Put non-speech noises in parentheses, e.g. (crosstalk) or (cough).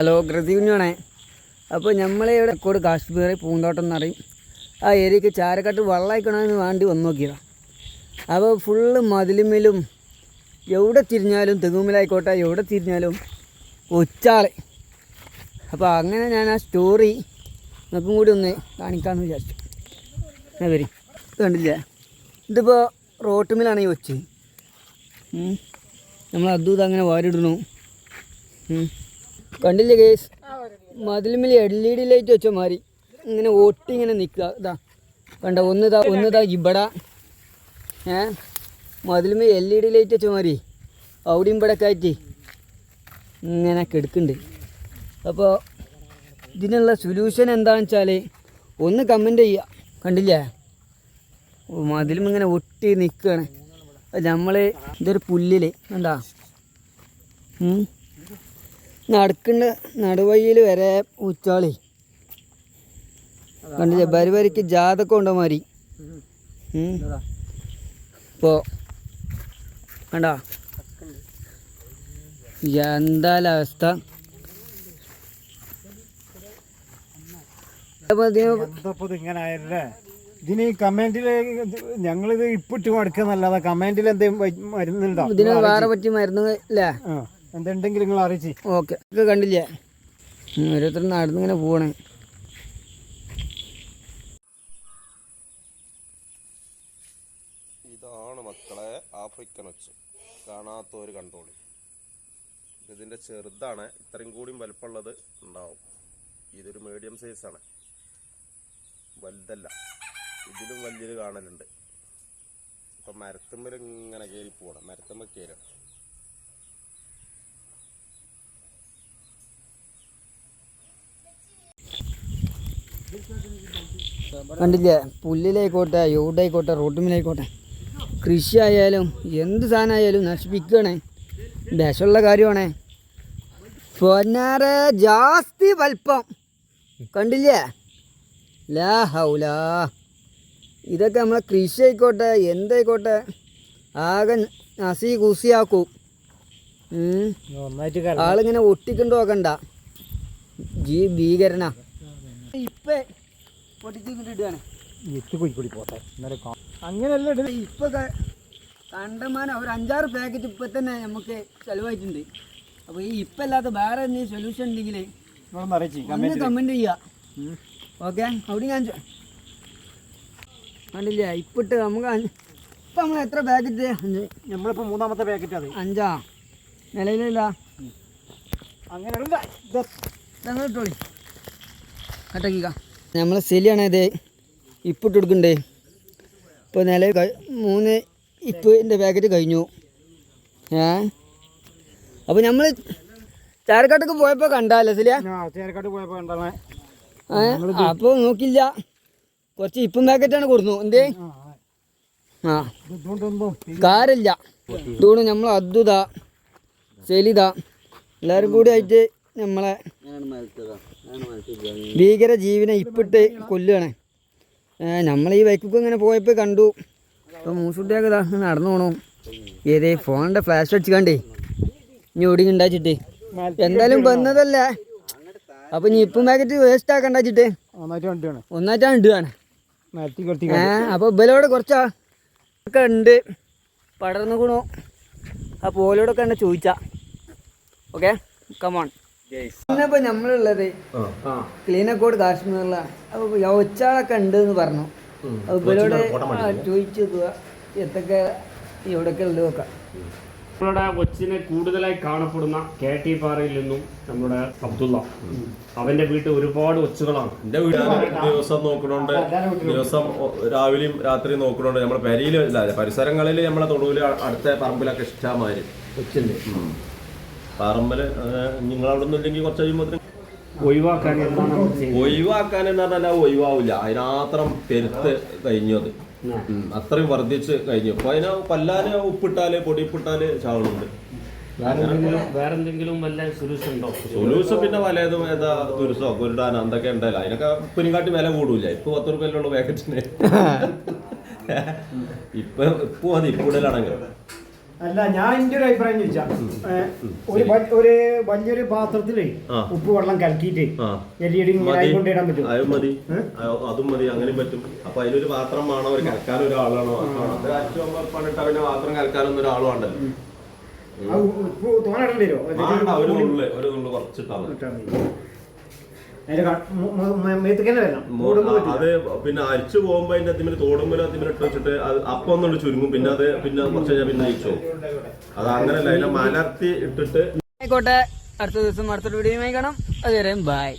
Hello കൃതികുഞ്ഞാണേ അപ്പോൾ നമ്മളെ ഇവിടെ കോട് കാശ്മീർ പൂന്തോട്ടം എന്ന് പറയും. ആ ഏരിയക്ക് ചാരക്കാട്ട് വെള്ളമായിക്കണമെന്ന് വേണ്ടി വന്ന് നോക്കിയതാണ് അപ്പോൾ ഫുള്ള് മതിലുമ്മലും എവിടെ തിരിഞ്ഞാലും തെങ്ങുമിലായിക്കോട്ടെ എവിടെ തിരിഞ്ഞാലും ഒച്ചാളെ അപ്പോൾ അങ്ങനെ ഞാൻ ആ സ്റ്റോറി നിങ്ങൾക്കും കൂടി ഒന്ന് കാണിക്കാമെന്ന് വിചാരിച്ചു. എന്നാ വരി കണ്ടില്ല? ഇതിപ്പോൾ റോട്ടുമിലാണ് ഈ ഒച്ച് ഉം. നമ്മൾ അതും ഇത് അങ്ങനെ വാരിടണു. കണ്ടില്ലേ കേസ് മതിലുമിൽ എൽ ഇ ഡി ലൈറ്റ് വെച്ചോ മാതിരി. ഇങ്ങനെ ഓട്ടി ഇങ്ങനെ നിൽക്കുക. ഇതാ. കണ്ട? ഒന്ന് ഇതാ ഒന്ന് ഇതാ ഇവിടെ. ഏ? മതിലുമേ എൽ ഇ ഡി ലൈറ്റ് വെച്ചോ മാതിരി. അവിടെയും ഇവിടെ കയറ്റി ഇങ്ങനെ കെടുക്കുന്നുണ്ട്. അപ്പോൾ ഇതിനുള്ള സൊല്യൂഷൻ എന്താണെന്ന് വെച്ചാൽ ഒന്ന് കമന്റ് ചെയ്യുക. കണ്ടില്ലേ? മതിലും ഇങ്ങനെ ഒട്ടി നിൽക്കുകയാണ്. നമ്മൾ ഇതൊരു പുല്ലിൽ ഉം. നടക്കുന്ന നടുവഴിയിൽ വരെ ഉച്ചാളി കണ്ടില്ലേ വരി വരിക്ക് ജാതകം ഉണ്ടോ മാതിരി? ഇപ്പോൾ കണ്ടാ? എന്തായാലും അവസ്ഥ? ഇതിന് കമന്റിൽ ഞങ്ങളിത് ഇപ്പിട്ട് മടുക്കുന്നല്ലാതെ കമന്റിൽ എന്തെങ്കിലും മരുന്നുണ്ടോ? ഇതിന് വേറെ പറ്റി മരുന്ന് ഇല്ലേ? ആ എന്തുണ്ടെങ്കിൽ നിങ്ങൾ അറിയിച്ച്. ഓക്കെ. ഇത് കണ്ടില്ലേ? ഓരോരുത്തർ നടന്നിങ്ങനെ പോകണേ ഇതാണ് മക്കളെ ആഫ്രിക്കൻ ഒച്ച്. ഒരു കണ്ടോളി. ഇതിന്റെ ചെറുതാണ് ഇത്രയും കൂടിയും വലുപ്പമുള്ളത് ഉണ്ടാവും. ഇതൊരു മീഡിയം സൈസാണ് വലുതല്ല. ഇതിലും വലിയൊരു കാണലുണ്ട്. ഇപ്പം മരത്തുമ്പിൽ ഇങ്ങനെ കയറി പോകണം മരത്തുമ്പോൾ കയറണം കണ്ടില്ലേ? പുല്ലിലായിക്കോട്ടെ എവിടെയായിക്കോട്ടെ റോട്ടുമിലായിക്കോട്ടെ. കൃഷി ആയാലും എന്ത് സാധനമായാലും നശിപ്പിക്കുകയാണേ. വിഷമുള്ള കാര്യമാണേ. പൊന്നാറെ ജാസ്തി വലിപ്പം കണ്ടില്ലേ? ലാ ഹൗലാ. ഇതൊക്കെ നമ്മളെ കൃഷി ആയിക്കോട്ടെ എന്തായിക്കോട്ടെ ആകെ നസി കുസിയാക്കും. ആളിങ്ങനെ ഒട്ടിക്കൊണ്ട് നോക്കണ്ട. ജീ ഭീകരനാ. ഇപ്പൊ പൊട്ടിച്ചിട്ടാണ് വിത്ത് കുഴിക്കൂടി പോട്ടെ. എന്നാലും അങ്ങനെയല്ല ഇടൽ. ഇപ്പൊ ക- കണ്ടമാനം ഒരു അഞ്ചാറ് പാക്കറ്റ് ഇപ്പൊ തന്നെ നമുക്ക് ചെലവായിട്ടുണ്ട്. അപ്പൊ ഈ ഇപ്പൊ അല്ലാത്ത വേറെ എന്തെങ്കിലും സൊല്യൂഷൻ ഉണ്ടെങ്കിൽ ഒന്ന് കമന്റ് കമന്റ് ചെയ്യാ. ഓക്കെ അവിടെ ഞാൻ കണ്ടില്ല? ഇപ്പിട്ട് നമുക്ക് ഇപ്പൊ നമ്മൾ എത്ര പാക്കറ്റ് അഞ്ച് നമ്മളിപ്പോ മൂന്നാമത്തെ പാക്കറ്റ് അത്. അഞ്ചാ? നിലയിലില്ല അങ്ങനെ ഇട്ടോളി. കട്ടാക്കിക്ക. നമ്മൾ ശരിയാണ് ഇത്. ഇപ്പിട്ട് കൊടുക്കണ്ടേ. ഇപ്പോൾ നില മൂന്ന് ഇപ്പിന്റെ പാക്കറ്റ് കഴിഞ്ഞു. ഏ? അപ്പോൾ നമ്മൾ ചേരക്കാട്ടൊക്കെ പോയപ്പോൾ കണ്ടല്ലോ സെലിയ ചേരക്കാട്ട് പോയപ്പോ എന്താണ് അപ്പോൾ നോക്കില്ല. കുറച്ച് ഇപ്പം പാക്കറ്റാണ് കൊടുത്തു എന്തേ? ആ കാരല്ല ഇതുകൊണ്ട് നമ്മൾ അദ്ഭുത സെലിത എല്ലാവരും കൂടി ആയിട്ട് നമ്മളെ ഭീകര ജീവനെ ഇപ്പിട്ട് കൊല്ലുകയാണ് നമ്മൾ ഈ ബൈക്കൊക്കെ ഇങ്ങനെ പോയപ്പോൾ കണ്ടു. അപ്പോൾ മൂസുട്ടിയൊക്കെ ഇതാ നടന്നു പോണു. ഏതേ ഫോണിന്റെ ഫ്ലാഷ് അടിച്ച് ഇനി ഓടി ഉണ്ടാച്ചിട്ട് എന്തായാലും വന്നതല്ല. അപ്പൊ ഇനി ഇപ്പം പാക്കറ്റ് വേസ്റ്റ് ആക്കണ്ടാച്ചിട്ട് ഒന്നാറ്റാ അപ്പൊ ഒന്നായിട്ടാണ് ഇടുകയാണ് അപ്പോൾ ഇവലോട് കുറച്ചാ ഒക്കെ ഉണ്ട് പടർന്നു കൂണു. ആ പോലോടൊക്കെ ഉണ്ട് ചോദിച്ചാ ഓക്കെ കമോൺ ഇന്നിപ്പോ നമ്മളുള്ളത് ക്ലീനക്കോട് കാശ്മീരിലാണ്. ഒച്ചാളൊക്കെ ഉണ്ട് എന്ന് പറഞ്ഞു. അതുപോലെ ഇവരോട് ചോദിച്ചു എത്തൊക്കെ എന്തൊക്കെ എവിടെയൊക്കെ ഉള്ളത് നോക്കാം. നമ്മളുടെ കൊച്ചിനെ കൂടുതലായി കാണപ്പെടുന്ന കെ ടി പാറയിൽ നിന്നും നമ്മുടെ അബ്ദുള്ള. അവന്റെ വീട്ടിൽ ഒരുപാട് ഒച്ചുകളാണ് എന്റെ വീട്ടിൽ ദിവസം നോക്കണോണ്ട്. ദിവസം രാവിലെയും രാത്രിയും നോക്കണോണ്ട്. നമ്മുടെ പെരയിൽ പരിസരങ്ങളിൽ നമ്മളെ തൊടുവിൽ അടുത്ത പറമ്പിലൊക്കെ ഇഷ്ടമാതിരി. പറമ്പിൽ നിങ്ങളവിടെ ഒന്നും ഇല്ലെങ്കിൽ കുറച്ച് കഴിയുമ്പോൾ ഒഴിവാക്കാൻ ഒഴിവാക്കാൻ എന്ന് പറഞ്ഞാൽ ഒഴിവാവില്ല. അതിനാത്രം പെരുത്ത് കഴിഞ്ഞത് അത്രയും വർദ്ധിച്ച് കഴിഞ്ഞു. അപ്പൊ അതിന് പല്ലാൽ ഉപ്പിട്ടാൽ പൊടിപ്പിട്ടാൽ ചാവുന്നുണ്ട്. വേറെ എന്തെങ്കിലും വേറെ വല്ല സൊല്യൂഷൻ ഉണ്ടോ? സൊല്യൂഷൻ പിന്നെ വലയതും ഏതാ തുരുസോ കുരുടാനോ എന്തൊക്കെ ഉണ്ടല്ലോ അതിനൊക്കെ ഉപ്പിനെക്കാട്ടി വില കൂടൂല. ഇപ്പൊ പത്ത് റുപ്യല്ലുള്ള പാക്കറ്റിന് (laughs) ഇപ്പൊ ഇപ്പൊ അത് ഇപ്പിടലാണെങ്കിൽ അല്ല ഞാൻ എന്റെ ഒരു അഭിപ്രായം ചോദിച്ചാ ഒരു വ- ഒരു വലിയൊരു പാത്രത്തിൽ ആ. ഉപ്പ് വെള്ളം കലക്കിയിട്ട് ആ. മതി. കൊണ്ടിടാൻ പറ്റും. അത് മതി. അത് അതും മതി. അങ്ങനെ പറ്റും. അപ്പൊ അതിലൊരു പാത്രം വേണോ. ഒരു കലക്കാൻ ഒരാളാണോ? അത് അച്ഛൻ പണിട്ട് അവന്റെ പാത്രം കലക്കാനൊന്നും ഒരാളും ഉണ്ടല്ലോ ആ ഉപ്പ് വരുമോ വേണ്ട ഒരു നുള്ള് ഒരു നുള്ള് കുറച്ചിട്ടാ മതി. അത് പിന്നെ അരിച്ചു പോകുമ്പോ അതിന്റെ അതിമേൽ തോടുമ്പോൾ അതിമേൽ ഇട്ട് വെച്ചിട്ട് അത് അപ്പം ഒന്നുകൊണ്ട് ചുരുങ്ങും. പിന്നെ അത് പിന്നെ കുറച്ച് കഴിഞ്ഞാൽ പിന്നെ അയച്ചു അത് അങ്ങനല്ല അതിനെ മലർത്തി ഇട്ടിട്ട് ആയിക്കോട്ടെ. അടുത്ത ദിവസം അടുത്തൊരു വീഡിയോ കാണാം. അതുവരെ ബൈ